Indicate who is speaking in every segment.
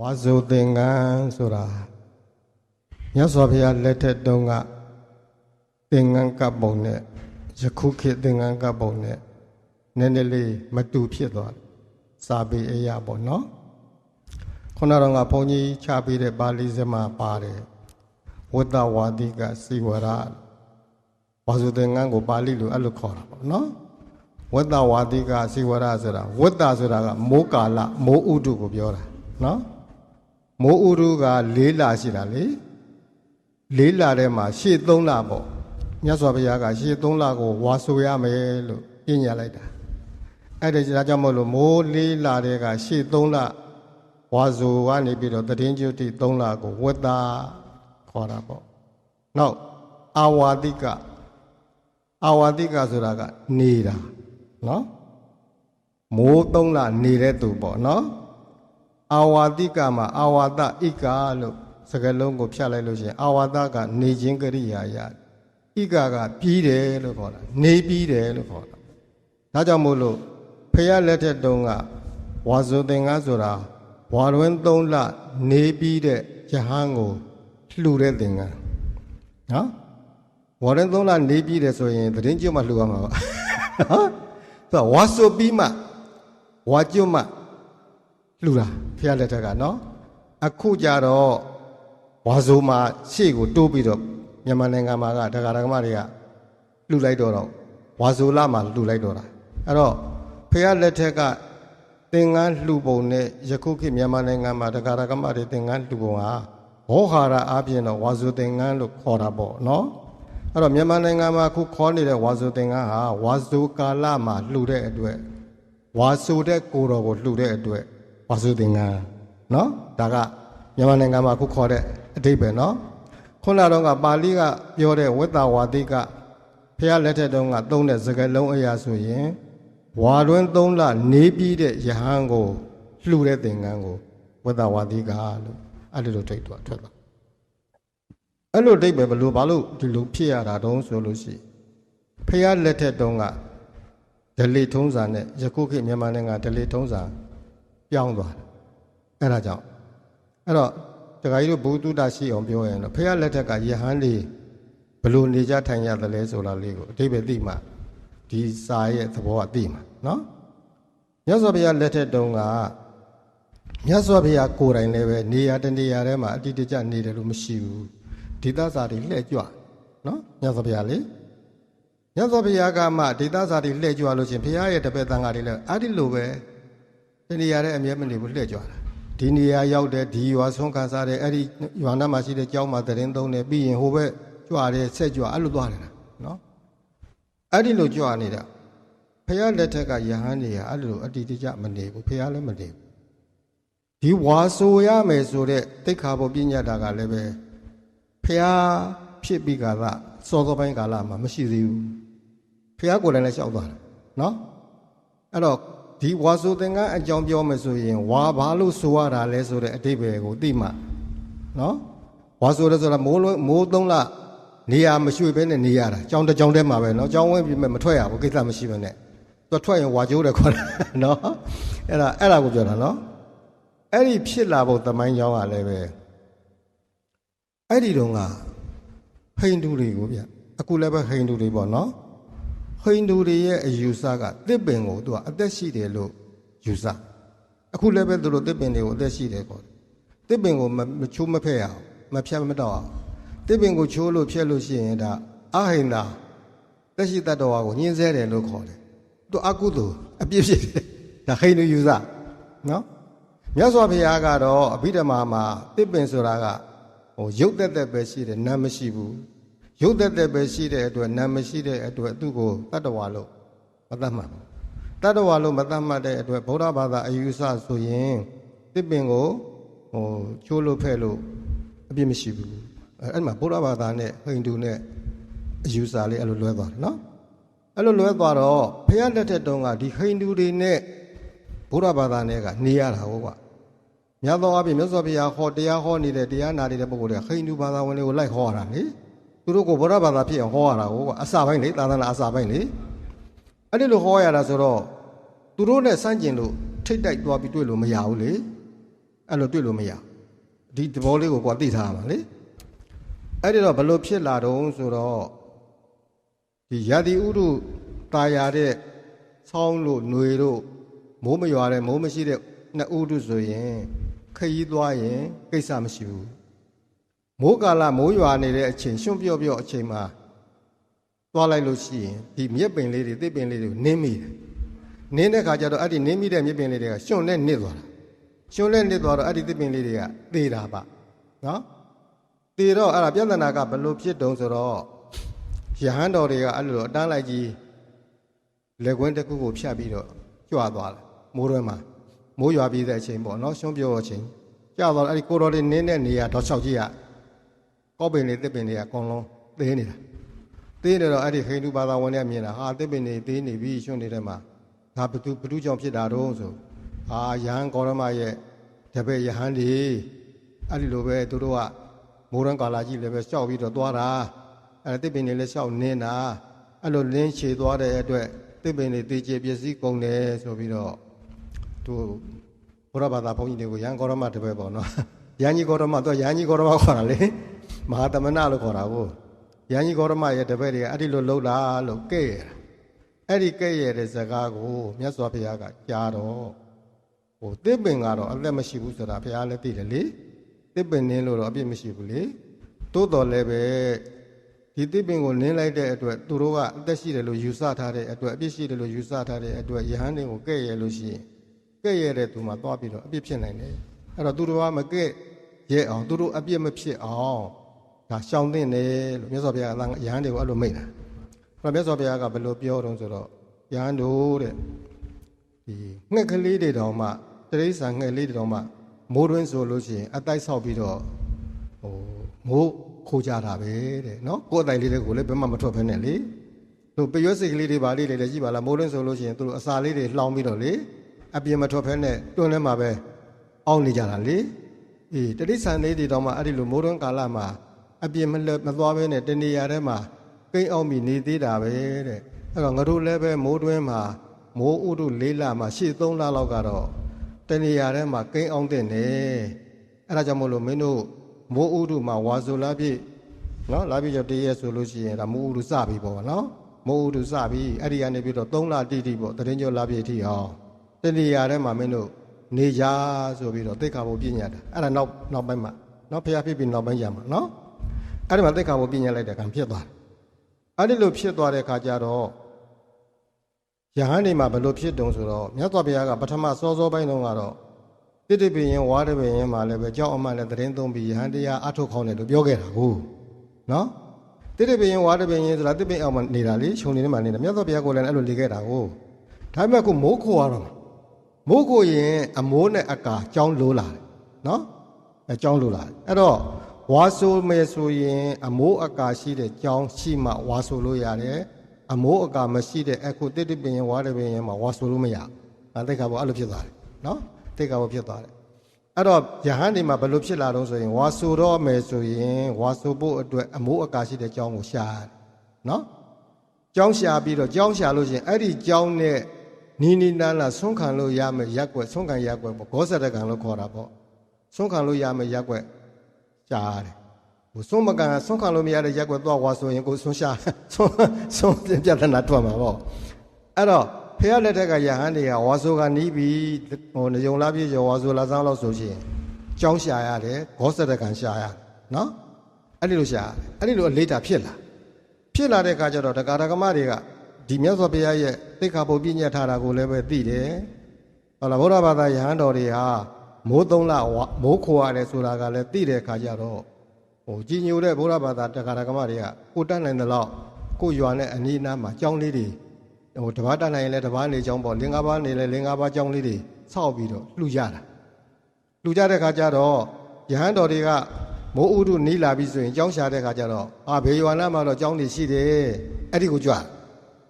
Speaker 1: ဝါဇုသင်္ကန်းဆိုတာမြတ်စွာဘုရားလက်ထက်တုန်းကသင်္ကန်းကပ်ပုံနဲ့ယခုခေတ်သင်္ကန်းကပ်ပုံနဲ့နည်းနည်းလေးမတူဖြစ်သွားတယ်စာပေအရာပေါ့နော်ခုနတော့ကဘုန်းကြီးချပေးတဲ့ပါဠိစမှာပါတယ်ဝတ္တဝါဒီကစီဝရဝါဇုသင်္ကန်းကိုပါဠိလိုအဲ့လိုခေါ်တာပေါ့နော်ဝတ္တဝါဒီကစီဝရဆိုတာဝတ္တဆိုတာကမိုးကာလမိုးဥတုကိုပြောတာနော် မိုးဥရုက၄လရှိတာလေ၄လထဲမှာရှေ့၃လပေါ့မြတ်စွာဘုရားကရှေ့၃လကိုဝါဆိုရမယ်လို့ပြညာလိုက်တာအဲ့ဒါကြောင့်မို့လို့မိုး၄လထဲကရှေ့၃လဝါဆိုကနေပြီးတော့တည်င်းကျွတ်တိ၃လကိုဝတ္တာခေါ်တာပေါ့နောက်အာဝါတိကအာဝါတိကဆိုတာကနေတာနော်မိုး၃လနေတဲ့သူပေါ့နော် အာဝါတိကမှာအာဝါဒဣကာလို့စကားလုံးကိုဖြတ်လိုက်လို့ရှိရင်အာဝါဒကနေခြင်းကရိယာယဣကာကပြီးတယ်လို့ခေါ်တာနေပြီးတယ်လို့ခေါ်တာဒါကြောင့်မို့လို့ဖះလက်ထက်တုန်းကဝါဇုသင်္ကန်းဆိုတာဝါရွင်း၃လနေပြီးတဲ့ယဟန်ကိုလှူတဲ့သင်္ကန်းနော်ဝါရွင်း၃လနေပြီးတယ်ဆိုရင်သတင်းကျွတ်မှလှူရမှာပါနော်ဆိုတော့ဝါဆိုပြီးမှဝါကျွတ်မှ လှူတာဖះလက်ထက်ကနော်အခုကြတော့ဝါဆိုမှာရှေ့ကိုတိုးပြီးတော့မြန်မာနိုင်ငံမှာကဒကာဒကမတွေကလှူလိုက်တော့တော့ဝါဆိုလာမှာလှူလိုက်တော့တာအဲ့တော့ဖះလက်ထက်ကသင်္ကန်းလှူပုံနဲ့ယခုခေတ်မြန်မာနိုင်ငံမှာဒကာဒကမတွေသင်္ကန်းလှူပုံဟာဘောဟာရအပြင်တော့ဝါဆိုသင်္ကန်းလို့ခေါ်တာပေါ့နော်အဲ့တော့မြန်မာနိုင်ငံမှာအခုခေါ်နေတဲ့ဝါဆိုသင်္ကန်းဟာဝါဆိုကာလမှာလှူတဲ့အတွက်ဝါဆိုတဲ့ကိုတော်ကိုလှူတဲ့အတွက် ဝါဆိုသင်္ကန်းနော်ဒါကမြန်မာနိုင်ငံမှာအခုခေါ်တဲ့အဓိပ္ပာယ်နော်ခုနတော့ကပါဠိကပြောတဲ့ဝိတ္တဝါတိကဖះလက်ထက်တုန်းကသုံးတဲ့စကားလုံးအရာဆိုရင်ဝါတွင်သုံးလနေပြီးတဲ့ယဟန်ကိုလှူတဲ့သင်္ကန်းကိုဝိတ္တဝါတိကလို့အဲ့ဒီလိုထိတ်တော့ထွက်သွားအဲ့လိုအဓိပ္ပာယ်ဘယ်လိုဘာလို့ဒီလိုဖြစ်ရတာတုံးဆိုလို့ရှိရင်ဖះလက်ထက်တုန်းကဒလီထုံးစံနဲ့ယခုခေတ်မြန်မာနိုင်ငံဒလီထုံးစံ ပြောင်းသွားတယ်အဲ့ဒါကြောင့်အဲ့တော့တခါကြီးတို့ဘုသူတ္တရှိအောင်ပြောရင်တော့ဖះလက်ထက်ကယဟန်လေးဘလို့နေကြထိုင်ရတယ်လဲဆိုတာလေးကိုအတိပ္ပယ်သိမှဒီစာရဲ့သဘောကသိမှာနော်မြတ်စွာဘုရားလက်ထက်တုန်းကမြတ်စွာဘုရားကိုယ်တိုင်လည်းပဲနေရာတနေရာထဲမှာအတိအကျနေတယ်လို့မရှိဘူးဒေသစာတွေလှည့်ကြွနော်မြတ်စွာဘုရားလေမြတ်စွာဘုရားကမှဒေသစာတွေလှည့်ကြွလို့ချင်းဘုရားရဲ့တပည့်တန်ဃာတွေလည်းအဲ့ဒီလိုပဲ တနေရာတဲ့အမြဲမနေဘူးလှည့်ကြွတာဒီနေရာရောက်တဲ့ဒီရွာဆုံးခံစားတဲ့အဲ့ဒီရွာနာမှာရှိတဲ့ကျောင်းမှာတရင်သုံးတယ်ပြီးရင်ဟိုဘက်ကြွတယ်ဆက်ကြွအဲ့လိုသွားနေတာနော်အဲ့ဒီလိုကြွနေတာဘုရားလက်ထက်ကယဟန်တွေကအဲ့လိုအတ္တိတကျမနေဘူးဘုရားလည်းမနေဘူးဒီဝါဆိုရမယ်ဆိုတဲ့တိခါဘုပညာတာကလည်းပဲဘုရားဖြစ်ပြီးကာလစောစောပိုင်းကာလမှာမရှိသေးဘူးဖះကိုယ်တိုင်လည်းလျှောက်သွားတယ်နော်အဲ့တော့ ဒီဝါဆိုသင်္ကန်းအကြောင်းပြောမယ်ဆိုရင်ဝါဘာလို့ဆိုရတာလဲဆိုတဲ့အတိပ္ပယ်ကိုသိမှနော်ဝါဆိုရဲဆိုတာမိုးလုံးမိုးသုံးလနေရာမရွှေ့ဘဲနဲ့နေရတာကြောင်းတစ်ကြောင်းတည်းမှာပဲနော်ကြောင်းဝင်းပြီးမှမထွက်ရဘူးကိစ္စမရှိဘဲနဲ့သူထွက်ရင်ဝါကျိုးတယ်ခေါ်တာနော်အဲ့ဒါအဲ့ဒါကိုပြောတာနော်အဲ့ဒီဖြစ်လာဖို့သမိုင်းကြောင်းကလည်းပဲအဲ့ဒီတုန်းကဟိန္ဒူတွေကိုဗျအခုလည်းပဲဟိန္ဒူတွေပေါ့နော် ဟိန္ဒူတွေရဲ့အယူဆကတစ်ပင်ကိုသူကအသက်ရှိတယ်လို့ယူဆအခုလည်းပဲသူတို့တစ်ပင်တွေကိုအသက်ရှိတယ်ပေါ့တစ်ပင်ကိုမမချိုးမဖက်ရအောင်မဖြတ်မတော့အောင်တစ်ပင်ကိုချိုးလို့ဖျက်လို့ရှိရင်ဒါအဟိန္ဒာသက်ရှိတတ္တဝါကိုညှင်းဆဲတယ်လို့ခေါ်တယ်သူအကုသိုလ်အပြစ်ဖြစ်တယ်ဒါဟိန္ဒူယူဆနော်မြတ်စွာဘုရားကတော့အဘိဓမ္မာမှာတစ်ပင်ဆိုတာကဟိုရုပ်သက်သက်ပဲရှိတယ်နာမ်မရှိဘူး ရုပ်သက်သက်ပဲရှိတဲ့အတွက်နာမ်မရှိတဲ့အတွက်သူ့ကိုတတ္တဝါလို့မသတ်မှတ်ဘူးတတ္တဝါလို့မသတ်မှတ်တဲ့အတွက်ဗုဒ္ဓဘာသာအယူဆဆိုရင်တစ်ပင်ကိုဟိုချိုးလို့ဖဲ့လို့အပြစ်မရှိဘူးအဲအဲ့မှာဗုဒ္ဓဘာသာနဲ့ဟိန္ဒူနဲ့အယူဆလေးအဲ့လိုလွဲသွားတယ်နော်အဲ့လိုလွဲသွားတော့ဖះလက်ထက်တုန်းကဒီဟိန္ဒူတွေနဲ့ဗုဒ္ဓဘာသာနဲ့ကနေရတာဟုတ်ကွာမြတ်သောအပြင်မြတ်စွာဘုရားဟောတရားဟောနေတဲ့တရားနာနေတဲ့ပုဂ္ဂိုလ်တွေကဟိန္ဒူဘာသာဝင်တွေကိုလိုက်ဟောရတာလေ သူတို့ကိုဗုဒ္ဓဘာသာဖြစ်အောင်ဟောရတာကိုကအစပိုင်းလေသာသနာအစပိုင်းလေအဲ့ဒီလိုဟောရတာဆိုတော့သူတို့နဲ့စန့်ကျင်လို့ထိတ်တိုက်သွားပြီးတွေ့လို့မရဘူးလေ အဲ့လိုတွေ့လို့မရဘူးဒီသဘောလေးကိုကိုယ်သိထားရမှာလေအဲ့ဒီတော့ဘလို့ဖြစ်လာတော့ဆိုတော့ဒီရာသီဥတုตายရတဲ့ဆောင်းလို့ຫນွေတို့မိုးမရွာတဲ့မိုးမရှိတဲ့နှစ်ဥတုဆိုရင်ခရီးသွားရင်ကိစ္စမရှိဘူး မိုးကာလမိုးရွာနေတဲ့အချိန်ရှွန့်ပြော့ပြော့အချိန်မှာသွားလိုက်လို့ရှိရင်ဒီမြက်ပင်လေးတွေသစ်ပင်လေးတွေကိုနင်းမိတယ်နင်းတဲ့ခါကျတော့အဲ့ဒီနင်းမိတဲ့မြက်ပင်လေးတွေကရှွန့်နဲ့နစ်သွားတာရှုံးလက်နစ်သွားတော့အဲ့ဒီသစ်ပင်လေးတွေကသေတာပါနော်သေတော့အဲ့ဒါပြဿနာကဘယ်လိုဖြစ်တုံးဆိုတော့ယဟန်တော်တွေကအဲ့လိုအတန်းလိုက်ကြီးလက်ကွင်းတစ်ခုကိုဖြတ်ပြီးတော့ကြွသွားတယ်မိုးရွဲမှာမိုးရွာပြီးတဲ့အချိန်ပေါ့နော်ရှုံးပြောအချိန်ကြသွားတော့အဲ့ဒီကိုတော်လေးနင်းတဲ့နေရာတော့၆ကြီးက ကောက်ပင်လေးသစ်ပင်တွေကအကုန်လုံးသေးနေတာသေးနေတော့အဲ့ဒီဟိန္ဒူဘာသာဝင်တွေကမြင်တာဟာသစ်ပင်တွေသေးနေပြီရှုံးနေတဲ့မှာဒါဘသူဘသူကြောင့်ဖြစ်တာတော့ဆိုအာယဟန်ကောရမရဲ့တပည့်ယဟန်ဒီအဲ့ဒီလိုပဲသူတို့ကမိုးရန်ကာလာကြီးလည်းပဲရှောက်ပြီးတော့သွားတာအဲ့တစ်ပင်တွေလည်းရှောက်နင်းတာအဲ့လိုလင်းချေသွားတဲ့အတွက်တစ်ပင်တွေတေချေပျက်စီးကုန်တယ်ဆိုပြီးတော့သူဘုရားဘာသာဘုန်းကြီးတွေကိုယဟန်ကောရမတပည့်ပေါ့နော်ယဟန်ကြီးကောရမသူကယဟန်ကြီးကောရမခေါ်တာလေ မဟာတမနာလို့ခေါ်တာကိုယဟန်ကြီးကောရမရဲ့တပည့်တွေကအဲ့ဒီလိုလှုပ်လာလို့ကဲ့ရတာအဲ့ဒီကဲ့ရတဲ့ဇကားကိုမြတ်စွာဘုရားကကြားတော့ဟိုတစ်ပင်ကတော့အသက်မရှိဘူးဆိုတာဘုရားလည်းသိတယ်လေတစ်ပင်နင်းလို့တော့အပြစ်မရှိဘူးလေသို့တော်လည်းပဲဒီတစ်ပင်ကိုနင်းလိုက်တဲ့အတွက်သူတို့ကအသက်ရှိတယ်လို့ယူဆထားတဲ့အတွက်အပြစ်ရှိတယ်လို့ယူဆထားတဲ့အတွက်ယဟန်တွေကိုကဲ့ရဲ့လို့ရှိရင်ကဲ့ရဲ့တဲ့သူမှသွားပြီးတော့အပြစ်ဖြစ်နိုင်တယ်အဲ့တော့သူတို့ကမကဲ့ရဲ့အောင်သူတို့အပြစ်မဖြစ်အောင် ဒါရှောင်သင့်တယ်လို့မြတ်စွာဘုရားကယဟန်တွေကိုအဲ့လိုမိတ်တာအဲ့တော့မြတ်စွာဘုရားကဘယ်လိုပြောတော့ဆိုတော့ယဟန်တို့တဲ့ဒီငှက်ကလေးတွေတောင်မှတရိษံငှက်လေးတွေတောင်မှမိုးတွင်းဆိုလို့ရှိရင်အတိုက်ဆောက်ပြီးတော့ဟိုမိုးခိုးကြတာပဲတဲ့နော်ကိုယ်အတိုင်လေးတွေကိုလည်းဘယ်မှမထွက်ဖဲနဲ့လေတို့ပရွက်စိတ်ကလေးတွေပါလေးတွေလည်းကြည့်ပါလားမိုးတွင်းဆိုလို့ရှိရင်သူတို့အစာလေးတွေလှောင်ပြီးတော့လေအပြင်မထွက်ဖဲနဲ့တွန်းထဲမှာပဲအောင်းနေကြတာလေအေးတရိษံလေးတွေတောင်မှအဲ့ဒီလိုမိုးတွင်းကာလမှာ အပြင်မလွတ်မသွားဘဲနဲ့တနေရာထဲမှာကိန်းအောင်ပြီးနေသေးတာပဲတဲ့အဲ့တော့ငါတို့လည်းပဲမိုးတွင်းမှာမိုးဥတုလေးလမှာရှေ့3လလောက်ကတော့တနေရာထဲမှာကိန်းအောင်တဲ့နေအဲ့ဒါကြောင့်မို့လို့မင်းတို့မိုးဥတုမှာဝါဆိုလာပြည့်နော်လာပြည့်ကျော်တည့်ရဲဆိုလို့ရှိရင်ဒါမိုးဥတုစပြီပေါ့နော်မိုးဥတုစပြီအဲ့ဒီကနေပြီးတော့3လတိတိပေါ့တရင်ကျော်လာပြည့်အထိအောင်တနေရာထဲမှာမင်းတို့နေကြဆိုပြီးတော့သိက္ခာပုပညာတာအဲ့ဒါနောက်နောက်ပိုင်းမှာနော်ဖျားဖြစ်ပြီးနောက်ပိုင်းကြမှာနော် အဲ့ဒီမှာသိက္ခာပုပညာလိုက်တဲ့ကံဖြစ်သွားတယ်အဲ့ဒီလိုဖြစ်သွားတဲ့အခါကျတော့ယဟန်နေမှာဘယ်လိုဖြစ်တုံဆိုတော့မြတ်စွာဘုရားကပထမစောစောပိုင်းတုန်းကတော့တိတိပင်ရင်ဝါဒပင်ရင်မှာလည်းပဲကြောက်အမှလည်းသတင်းသုံးပြီးယဟန်တရားအထုတ်ခေါင်းတယ်လို့ပြောခဲ့တာကိုနော်တိတိပင်ရင်ဝါဒပင်ရင်ဆိုတာတိပင်အောင်မှနေတာလေခြုံနေနေမှနေတာမြတ်စွာဘုရားကိုလည်းအဲ့လိုလေခဲ့တာကိုဒါပေမဲ့ခုမိုးခိုရတော့မိုးခိုရင်အမိုးနဲ့အကာကြောင်းလိုးလာတယ်နော်အဲကြောင်းလိုးလာတယ်အဲ့တော့ ဝါဆိုမယ်ဆိုရင်အမိုးအကာရှိတဲ့ကြောင်းရှိမှဝါဆိုလို့ရတယ်အမိုးအကာမရှိတဲ့အခုတိတိပင်ရင်ဝါရပင်ရင်မှာဝါဆိုလို့မရဘူး။အဲတိတ်ခါဘောအဲ့လိုဖြစ်သွားတယ်နော်။တိတ်ခါဘောဖြစ်သွားတယ်။အဲ့တော့ယဟန်ဒီမှာဘယ်လိုဖြစ်လာတော့ဆိုရင်ဝါဆိုတော့မယ်ဆိုရင်ဝါဆိုဖို့အတွက်အမိုးအကာရှိတဲ့ကြောင်းကိုရှာရတယ်နော်။ကြောင်းရှာပြီးတော့ကြောင်းရှာလို့ရှိရင်အဲ့ဒီကြောင်းနဲ့နီနီနာနာဆုံးခံလို့ရမယ်ရက်ွက်ဆုံးခံရက်ွက်ပေါ့ဂောဇရကံလို့ခေါ်တာပေါ့။ဆုံးခံလို့ရမယ်ရက်ွက် ရှာရတယ်။ဟိုဆုံးမကန်ဆုံးခံလို့မရတဲ့ရက်ကွက်သွားဝါဆိုရင်ကိုဆုံးရှာဆုံးဆုံးပြဿနာထွက်မှာပေါ့အဲ့တော့ဖះလက်ထက်ကယဟန်တွေကဝါဆိုကနီးပြီးဟိုနေုံလာပြည့်ကျော်ဝါဆိုလာစားလို့ဆိုရှင်ကြောင်းရှာရတယ်ဘောစရကံရှာရတယ်နော်အဲ့ဒီလိုရှာရတယ်အဲ့ဒီလိုအလေးတာဖြစ်လာဖြစ်လာတဲ့အခါကျတော့တရားဓမ္မတွေကဒီမြတ်စွာဘုရားရဲ့သိက္ခာပုဒ်ပြည့်ညတ်ထားတာကိုလည်းပဲသိတယ်ဟုတ်လားဗုဒ္ဓဘာသာယဟန်တော်တွေဟာ မိုးသုံးလဝါမိုးခိုရတယ်ဆိုတာကလည်းသိတဲ့အခါကျတော့ဟိုကြီးညိုတဲ့ဘုရားဘာသာတက္ကရာကမတွေကကိုတတ်နိုင်တဲ့လောက်ကိုရွာနဲ့အနီးအနားမှာကြောင်းလေးတွေဟိုတပားတတ်နိုင်ရင်လည်းတပားနေကြောင်းပေါ့လင်္ကားပါးနေလည်းလင်္ကားပါးကြောင်းလေးတွေဆောက်ပြီးတော့လှူကြတာလှူကြတဲ့ခါကျတော့ယဟန်တော်တွေကမိုးဥတုနီးလာပြီဆိုရင်ကြောင်းရှာတဲ့ခါကျတော့အာဘေရွာနားမှာတော့ကြောင်းတွေရှိတယ်အဲ့ဒီကိုကြွ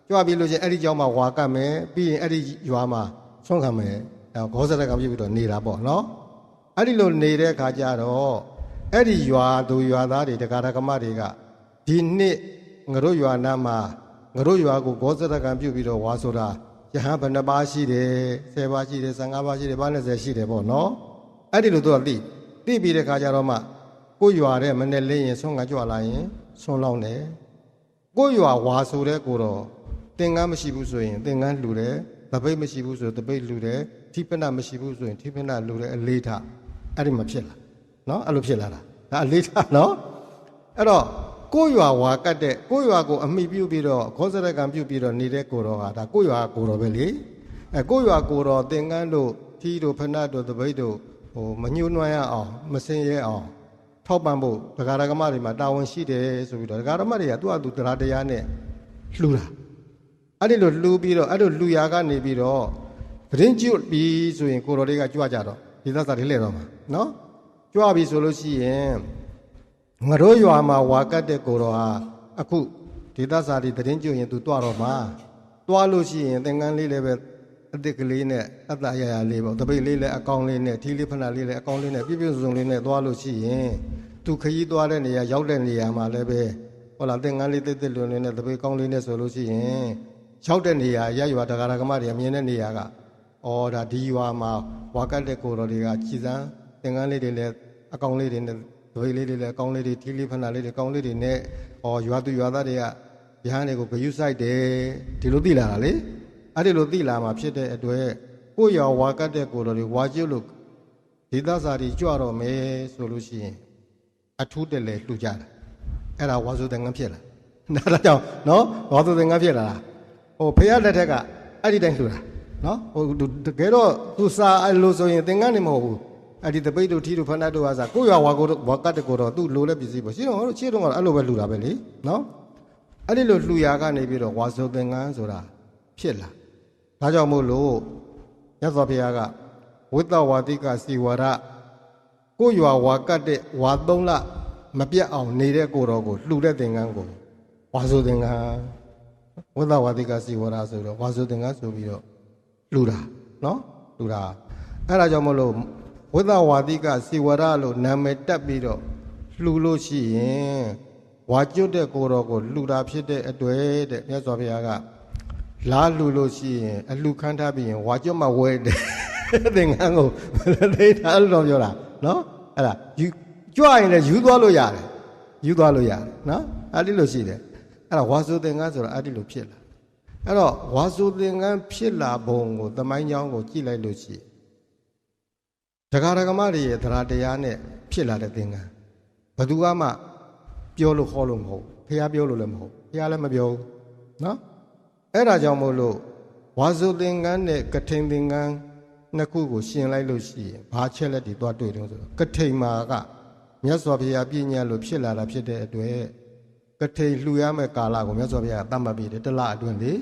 Speaker 1: ကြွပြီးလို့ချင်းအဲ့ဒီကြောင်းမှာဝါကတ်မယ်ပြီးရင်အဲ့ဒီရွာမှာဆွမ်းခံမယ်အဲ ဂောဇရကံပြပြီးတော့နေတာပေါ့နော်အဲ့ဒီလိုနေတဲ့ခါကျတော့အဲ့ဒီရွာသူရွာသားတွေတရားဓမ္မတွေကဒီနှစ်ငါတို့ရွာနာမှာငါတို့ရွာကိုဂောဇရကံပြုတ်ပြီးတော့ဝါဆိုတာယဟန်ဘယ်နှပါးရှိတယ်10ပါးရှိတယ်15ပါးရှိတယ်ပါး20ရှိတယ်ပေါ့နော်အဲ့ဒီလိုသူကသိသိပြီးတဲ့ခါကျတော့မှကိုရွာတဲ့မနဲ့လင်းရင်ဆုံးကကြွလာရင်ဆုံးလောင်းတယ်ကိုရွာဝါဆိုတဲ့ကိုတော့သင်္ကန်းမရှိဘူးဆိုရင်သင်္ကန်းလှူတယ် တပိတ်မရှိဘူးဆိုတပိတ်လှူတယ်ထိပနမရှိဘူးဆိုရင်ထိပနလှူတယ်အလေးထားအဲ့ဒီမဖြစ်လားနော်အဲ့လိုဖြစ်လာတာဒါအလေးထားနော်အဲ့တော့ကိုရွာဝါကတ်တဲ့ကိုရွာကိုအမိပြုတ်ပြီးတော့ခောစရကံပြုတ်ပြီးတော့နေတဲ့ကိုတော်ဟာဒါကိုရွာကိုတော်ပဲလေအဲကိုရွာကိုတော်သင်္ကန်းတို့ထီးတို့ဖဏတ်တို့တပိတ်တို့ဟိုမညှိုးနွမ်းရအောင်မစင်ရဲအောင်ထောက်ပံ့ဖို့ဒကာဒကမတွေမှာတာဝန်ရှိတယ်ဆိုပြီးတော့ဒကာဒကမတွေကသူ့အတူတရားတရားနဲ့လှူတာ အဲ့ဒီလိုလှူပြီးတော့အဲ့လိုလှူရာကနေပြီးတော့သတင်းကျွတ်ပြီးဆိုရင်ကိုတော်တွေကကြွကြတော့ဒီသက်စာတွေလှည့်တော့မှာနော်ကြွပြီဆိုလို့ရှိရင်ငါတို့ရွာမှာဝါကတ်တဲ့ကိုတော်ဟာအခုဒီသက်စာတွေသတင်းကျွတ်ရင်သူတွားတော့မှာတွားလို့ရှိရင်သင်္ကန်းလေးလည်းပဲအစ်စ်ကလေးနဲ့အတ္တအရာရာလေးပေါ့တပိတ်လေးလည်းအကောင်းလေးနဲ့ထီးလေးဖဏလေးလည်းအကောင်းလေးနဲ့ပြည့်ပြည့်စုံစုံလေးနဲ့တွားလို့ရှိရင်သူခရီးသွားတဲ့နေရာရောက်တဲ့နေရာမှာလည်းပဲဟုတ်လားသင်္ကန်းလေးတစ်တစ်လွန်လေးနဲ့တပိတ်ကောင်းလေးနဲ့ဆိုလို့ရှိရင် ရောက်တဲ့နေရာရရွာတရားဓမ္မတွေအမြင်တဲ့နေရာကအော်ဒါဒီရွာမှာဝါကတ်တဲ့ကိုတော်တွေကကြည်စမ်းသင်္ကန်းလေးတွေလည်းအကောင်းလေးတွေနဲ့တပိတ်လေးတွေလည်းအကောင်းလေးတွေထီးလေးဖဏလေးတွေအကောင်းလေးတွေနဲ့အော်ရွာသူရွာသားတွေကရဟန်းတွေကိုဂယုစိုက်တယ်ဒီလိုသိလာတာလေအဲ့ဒီလိုသိလာမှာဖြစ်တဲ့အတွက်ကိုယ့်ရောဝါကတ်တဲ့ကိုယ်တော်တွေဝါကျွတ်လို့ဒေသစာတွေကြွတော့မယ်ဆိုလို့ရှိရင်အထူးတလဲလှူကြတာအဲ့ဒါဝါစုသင်္ကန်းဖြစ်လာဒါကြောင့်နော်ဝါစုသင်္ကန်းဖြစ်လာတာ ဟိုဖေရလက်ထက်ကအဲ့ဒီတိုင်းလှူတာနော်ဟိုတကယ်တော့သူစာအဲ့လိုဆိုရင်သင်္ကန်းနေမဟုတ်ဘူးအဲ့ဒီတပိတ်တို့ထီတို့ဖဏတ်တို့ဟာစာကိုယ့်ရောဝါကိုဝါကတ်တဲ့ကိုယ်တော်သူ့လိုတဲ့ပစ္စည်းပေါ့ရှင်းတော့ဟိုချေတော့အဲ့လိုပဲလှူတာပဲလေနော်အဲ့ဒီလိုလှူရာကနေပြီးတော့ဝါဆိုသင်္ကန်းဆိုတာဖြစ်လာဒါကြောင့်မို့လို့မြတ်စွာဘုရားကဝိတ္တဝါတိကစီဝရကိုရွာဝါကတ်တဲ့ဝါသုံးလမပြတ်အောင်နေတဲ့ကိုတော်ကိုလှူတဲ့သင်္ကန်းကိုဝါဆိုသင်္ကန်း ဝိတ္တဝါတိကစီဝရဆိုတော့ဝါဆိုသင်္ကန်းဆိုပြီးတော့လှူတာနော်လှူတာအဲ့ဒါကြောင့်မို့လို့ဝိတ္တဝါတိကစီဝရလို့နာမည်တက်ပြီးတော့လှူလို့ရှိရင်ဝါကျွတ်တဲ့ကိုယ်တော်ကိုလှူတာဖြစ်တဲ့အတွက်တဲ့မြတ်စွာဘုရားကလားလှူလို့ရှိရင်အလှခန်းထားပြီးရင်ဝါကျွတ်မှဝဲတယ်သင်္ကန်းကိုသိထားလို့တော့ပြောတာနော်အဲ့ဒါယူကြွရင်လည်းယူသွားလို့ရတယ်ယူသွားလို့ရတယ်နော်အဲ့ဒီလိုရှိတယ် အဲ့ဒါဝါစုသင်္ကန်းဆိုတာအဲ့ဒီလိုဖြစ်လာအဲ့တော့ဝါစုသင်္ကန်းဖြစ်လာပုံကိုသမိုင်းကြောင်းကိုကြည့်လိုက်လို့ရှိရင်တရားဓမ္မတွေရဲ့တရားတရားနဲ့ဖြစ်လာတဲ့သင်္ကန်းဘယ်သူမှပြောလို့ခေါ်လို့မဟုတ်ဖះပြောလို့လည်းမဟုတ်ဖះလည်းမပြောဘူးနော်အဲ့ဒါကြောင့်မို့လို့ဝါစုသင်္ကန်းနဲ့ကထိန်သင်္ကန်းနှစ်ခုကိုရှင်လိုက်လို့ရှိရင်ဘာချက်လက်တွေသွားတွေ့တယ်ဆိုတော့ကထိန်မာကမြတ်စွာဘုရားပြည့်ညတ်လို့ဖြစ်လာတာဖြစ်တဲ့အတွက် ကထိန်လှူရမယ့်ကာလကိုမြတ်စွာဘုရားကသတ်မှတ်ပြီးတယ်တစ်လအတွင်းလေ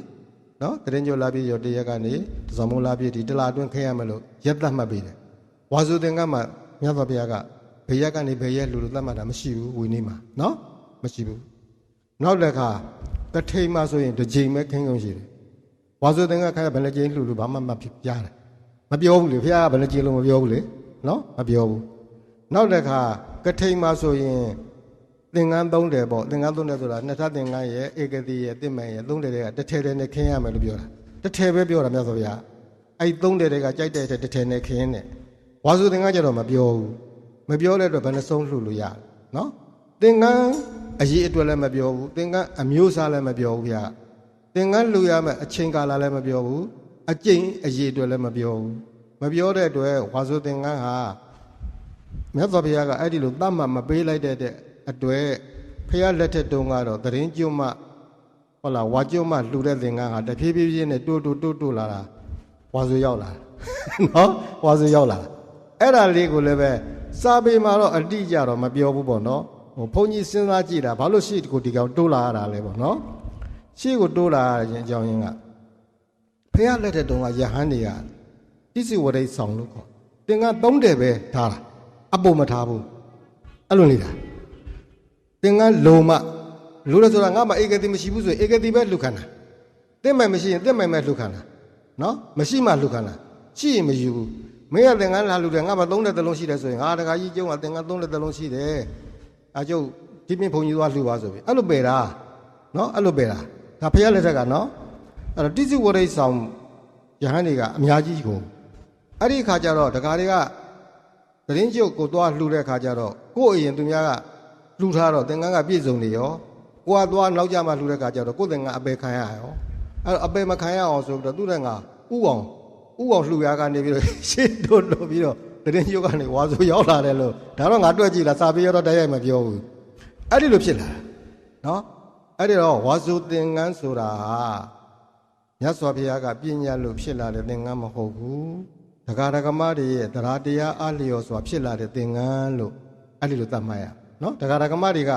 Speaker 1: နော်တရင်ကျော်လာပြီးရောတရက်ကနေသဇမုံလာပြီးဒီတစ်လအတွင်းခင်းရမယ်လို့ရက်သတ်မှတ်ပြီးတယ်ဝါစုသင်္ကန်းမှာမြတ်စွာဘုရားကဘယ်ရက်ကနေဘယ်ရက်လူလူသတ်မှတ်တာမရှိဘူးဝီနည်းမှာနော်မရှိဘူးနောက်တစ်ခါကထိန်မှာဆိုရင်တစ်ချိန်ပဲခင်းကုန်ရှိတယ်ဝါဆိုတဲ့ကခါဘယ်နှချိန်လှူလို့ဘာမှမဖြစ်ပြတယ်မပြောဘူးလေဖះကဘယ်နှချိန်လို့မပြောဘူးလေနော်မပြောဘူးနောက်တစ်ခါကထိန်မှာဆိုရင် သင်္ကန်းသုံးတယ်ပေါ့သင်္ကန်းသုံးတယ်ဆိုတာနှစ်ထပ်သင်္ကန်းရဲ့ဧကတိရဲ့တင့်မယ်ရဲ့သုံးတယ်တွေကတစ်ထဲထဲနဲ့ခင်းရမယ်လို့ပြောတာတစ်ထဲပဲပြောတာမြတ်စွာဘုရားအဲ့သုံးတယ်တွေကကြိုက်တဲ့တစ်ထဲနဲ့ခင်းတယ်ဝါဆိုသင်္ကန်းကျတော့မပြောဘူးမပြောတဲ့အတွက်ဘယ်နှဆုံးလှူလို့ရတယ်နော်သင်္ကန်းအရေးအတွက်လည်းမပြောဘူးသင်္ကန်းအမျိုးအစားလည်းမပြောဘူးဗျာသင်္ကန်းလှူရမယ်အချိန်ကာလလည်းမပြောဘူးအကျင့်အရေးအတွက်လည်းမပြောဘူးမပြောတဲ့အတွက်ဝါဆိုသင်္ကန်းဟာမြတ်စွာဘုရားကအဲ့ဒီလိုတတ်မှတ်မပေးလိုက်တဲ့တဲ့ အတွက်ဖះလက်ထက်တုန်းကတော့သရင်ကျွတ်မှဟုတ်လားဝါကျွတ်မှလှူတဲ့သင်္ကန်းဟာတဖြည်းဖြည်းချင်းနဲ့တိုးတိုးတိုးတိုးလာတာဝါဆိုရောက်လာတာနော်ဝါဆိုရောက်လာတာအဲ့ဒါလေးကိုလည်းပဲစာပေမှာတော့အတိအကျတော့မပြောဘူးပေါ့နော်ဟိုဘုန်းကြီးစဉ်းစားကြည့်တာဘာလို့ရှိကိုဒီကောင်တိုးလာရတာလဲပေါ့နော်ရှိကိုတိုးလာရခြင်းအကြောင်းရင်းကဖះလက်ထက်တုန်းကယဟန်တွေကတိစီဝရိတ်ဆောင်လို့ခေါ်တင်ကသုံးတယ်ပဲထားတာအပုံမထားဘူးအဲ့လိုနေတာ တင်ကလုံမလူလို့ဆိုတာငါမှဧကတိမရှိဘူးဆိုရင်ဧကတိပဲလှုပ်ခန္ဓာတင်မဲ့မရှိရင်တင်မဲ့မဲ့လှုပ်ခန္ဓာနော်မရှိမှလှုပ်ခန္ဓာရှိရင်မယူဘူးမင်းကသင်္ကန်းလာလူတယ်ငါမှသုံးတဲ့သလုံးရှိတယ်ဆိုရင်ငါတခါကြီးကျုံကသင်္ကန်းသုံးတဲ့သလုံးရှိတယ်အကျုပ်ဒီပြင်ဘုံကြီးသွားလှူပါဆိုပြီအဲ့လိုပယ်တာနော်အဲ့လိုပယ်တာဒါဖះလက်ထက်ကနော်အဲ့တော့တိစုဝရိတ်ဆောင်ယဟန်တွေကအများကြီးကိုအဲ့ဒီခါကျတော့တခါတွေကသသတင်းကျုပ်ကိုသွားလှူတဲ့ခါကျတော့ကို့အရင်သူများက လှူထားတော့သင်္ကန်းကပြည့်စုံနေရောကိုကသွားနောက်ကြမှလှူတဲ့ခါကျတော့ကို့သင်္ကန်းအပေခံရရောအဲ့တော့အပေမခံရအောင်ဆိုပြီးတော့သူတဲ့ကဥအောင်ဥအောင်လှူရကနေပြီးတော့ရှေ့တို့လို့ပြီးတော့သတင်းကျုပ်ကနေဝါဆိုရောက်လာတယ်လို့ဒါတော့ငါတွေ့ကြည့်လားစာပေရတော့တရားမပြောဘူးအဲ့ဒီလိုဖြစ်လာတာနော်အဲ့ဒီတော့ဝါဆိုသင်္ကန်းဆိုတာဟာမြတ်စွာဘုရားကပြည့်ညတ်လို့ဖြစ်လာတဲ့သင်္ကန်းမဟုတ်ဘူး။တရားဓမ္မတွေရဲ့တရားတရားအလျော်စွာဖြစ်လာတဲ့သင်္ကန်းလို့အဲ့ဒီလိုသတ်မှတ်ရ နော်။တရားဓမ္မတွေက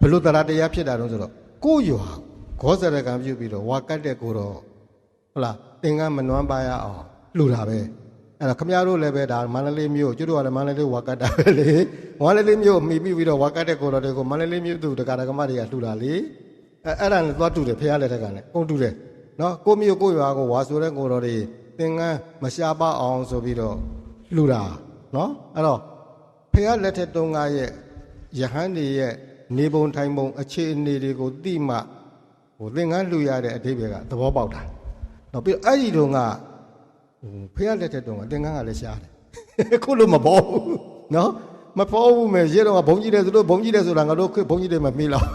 Speaker 1: ဘလို့တရားတရားဖြစ်တာတော့ဆိုတော့ကိုယ်ရွာဂောဇရကံပြုပြီးတော့ဝါကတ်တဲ့ကိုတော့ဟုတ်လားသင်္ကန်းမနှွမ်းပါရအောင်လှူတာပဲ။အဲ့တော့ခမရတို့လည်းပဲဒါမန္တလေးမြို့ကျွတ်တို့ကလည်းမန္တလေးဝါကတ်တာပဲလေ။မန္တလေးမြို့မိပြီးပြီးတော့ဝါကတ်တဲ့ကိုတော့တွေကိုမန္တလေးမြို့သူတရားဓမ္မတွေကလှူတာလေ။အဲအဲ့ဒါနဲ့သွားတူတယ်ဖះလက်ထက်ကလည်းကုန်တူတယ်နော်ကိုမျိုးကိုရွာကိုဝါဆိုတဲ့ကိုတော်တွေသင်္ကန်းမရှားပါအောင်ဆိုပြီးတော့လှူတာနော်အဲ့တော့ဖះလက်ထက်တုန်းကရဲ့ ယဟန်တွေရဲ့နေပုံထိုင်ပုံအခြေအနေတွေကိုသိမှဟိုသင်္ကန်းလှူရတဲ့အတိပ္ပယ်ကသဘောပေါက်တာနောက်ပြီးအဲ့ဒီတုန်းကဟိုဖះလက်ထက်တုန်းကသင်္ကန်းကလည်းရှားတယ်ခုလိုမပေါ်ဘူးနော်မပေါ်ဘူးမယ်ရဲတော့ကဘုံကြီးတယ်ဆိုလို့ဘုံကြီးတယ်ဆိုတာငါတို့ခွေဘုံကြီးတယ်မမေးလောက်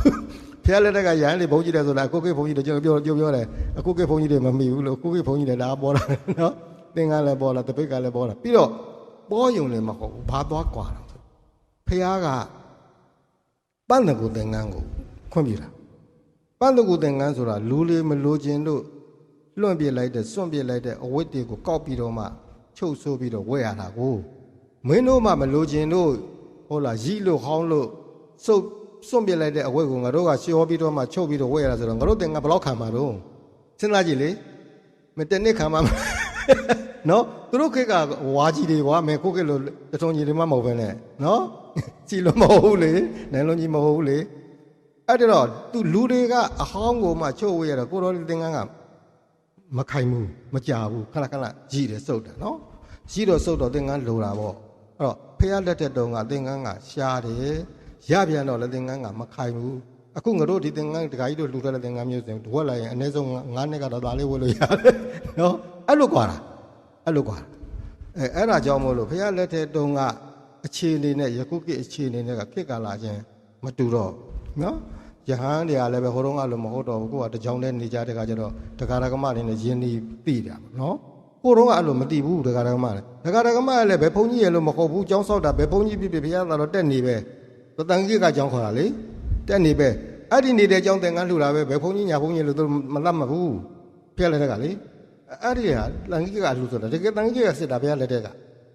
Speaker 1: ဖះလက်ထက်ကရဟန်းတွေဘုံကြီးတယ်ဆိုတာအခုခွေဘုံကြီးတယ်ကျွန်တော်ပြောပြောတယ်အခုခွေဘုံကြီးတယ်မမေးဘူးလို့အခုခွေဘုံကြီးတယ်ဒါပေါ်တာနော်သင်္ကန်းလည်းပေါ်လာတပိတ်ကလည်းပေါ်လာပြီးတော့ပေါ်ယုံလည်းမဟုတ်ဘူးဘာသွားကွာတော့ဖះက ပန်းတကူသင်္ကန်းကိုခွင့်ပြုတာပန်းတကူသင်္ကန်းဆိုတာလူလေးမလိုချင်လို့လွန့်ပြစ်လိုက်တဲ့စွန့်ပြစ်လိုက်တဲ့အဝတ်တွေကိုကောက်ပြီးတော့မှချုပ်ဆိုးပြီးတော့ဝဲရတာကိုမင်းတို့မှမလိုချင်လို့ဟုတ်လားရီးလို့ဟောင်းလို့စုပ်စွန့်ပြစ်လိုက်တဲ့အဝတ်ကိုငါတို့ကရှောပြီးတော့မှချုပ်ပြီးတော့ဝဲရတာဆိုတော့ငါတို့တင်ကဘယ်လောက်ခံမှာတော့စဉ်းစားကြည့်လေမတနေ့ခံမှာမ နော်သူတို့ခေတ်ကဝါကြီးတွေကွာမင်းကိုခေတ်လိုတထုံကြီးတွေမှမဟုတ်ဘဲနဲ့နော်ကြီးလို့မဟုတ်ဘူးလေနိုင်လုံးကြီးမဟုတ်ဘူးလေအဲ့တော့သူလူတွေကအဟောင်းကိုမှချို့ဝေးရတော့ကိုတော်လေးသင်္ကန်းကမခိုင်ဘူးမကြဘူးခဏခဏကြီးတယ်စုတ်တယ်နော်ကြီးတော့စုတ်တော့သင်္ကန်းလိုတာပေါ့အဲ့တော့ဖះလက်တဲ့တုံကသင်္ကန်းကရှားတယ်ရပြန်တော့လက်သင်္ကန်းကမခိုင်ဘူးအခုငါတို့ဒီသင်္ကန်းတခါကြီးတို့လှူထားတဲ့သင်္ကန်းမျိုးစဉ်ဝက်လိုက်ရင်အနည်းဆုံး9နှစ်ကတော့ဒါလေးဝက်လို့ရတယ်နော်အဲ့လိုကွာတာ အဲ့လိုกว่าအဲအဲ့ဒါကြောင့်မို့လို့ဖះလက်ထက်တုန်းကအခြေအနေနဲ့ယခုခေတ်အခြေအနေနဲ့ကခေတ်ကာလချင်းမတူတော့နော်ယဟန်တွေကလည်းပဲဟိုတုန်းကလို့မဟုတ်တော့ဘူးကိုကတကြောင်နဲ့နေကြတဲ့ခါကျတော့တက္ကရာကမတွေနဲ့ယင်းဒီပြီးတာပေါ့နော်ကိုတုန်းကအဲ့လိုမတည်ဘူးတက္ကရာကမတွေတက္ကရာကမလည်းပဲဘုန်းကြီးရဲ့လို့မဟုတ်ဘူးကျောင်းဆောက်တာပဲဘုန်းကြီးပြပြဘုရားသာတော့တက်နေပဲတန်ကြီးကကျောင်းခေါ်တာလေတက်နေပဲအဲ့ဒီနေတဲ့ကျောင်းသင်္ကန်းလှူတာပဲဘယ်ဘုန်းကြီးညာဘုန်းကြီးလို့သူမလတ်မဘူးဖျက်လက်ထက်ကလေ အဲ့ဒီဟာတန်ကြီးကလှူဆိုတာတကယ်တန်ကြီးကစစ်တာဘုရားလက်ထက်က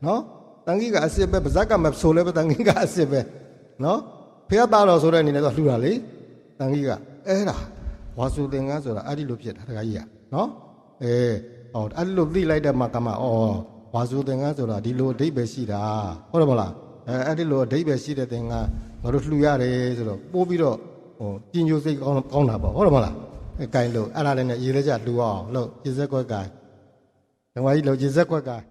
Speaker 1: နော်တန်ကြီးကအစ်စ်ပဲဗဇက်ကမဆိုလဲပဲတန်ကြီးကအစ်စ်ပဲနော်ဖះသားတော်ဆိုတဲ့အနေနဲ့တော့လှူတာလေတန်ကြီးကအဲ့ဒါဝါစုသင်္ကန်းဆိုတာအဲ့ဒီလိုဖြစ်တာတခါကြီးကနော်အဲဟောအဲ့ဒီလိုသိလိုက်တဲ့မှာကမှဩဝါစုသင်္ကန်းဆိုတာဒီလိုအဓိပ္ပာယ်ရှိတာဟုတ်တယ်မလားအဲအဲ့ဒီလိုအဓိပ္ပာယ်ရှိတဲ့သင်္ကန်းငါတို့လှူရတယ်ဆိုတော့ပို့ပြီးတော့ဟိုပြင်းညိုစိတ်ကောင်းကောင်းတာပေါ့ဟုတ်တယ်မလား အဲကင်လို့အဲ့ဒါလည်းနဲ့ရေလက်ကြလှူအောင်လို့ရေစက်ကွက်ကင်ဓမ္မကြီးလို့ရေစက်ကွက်ကင်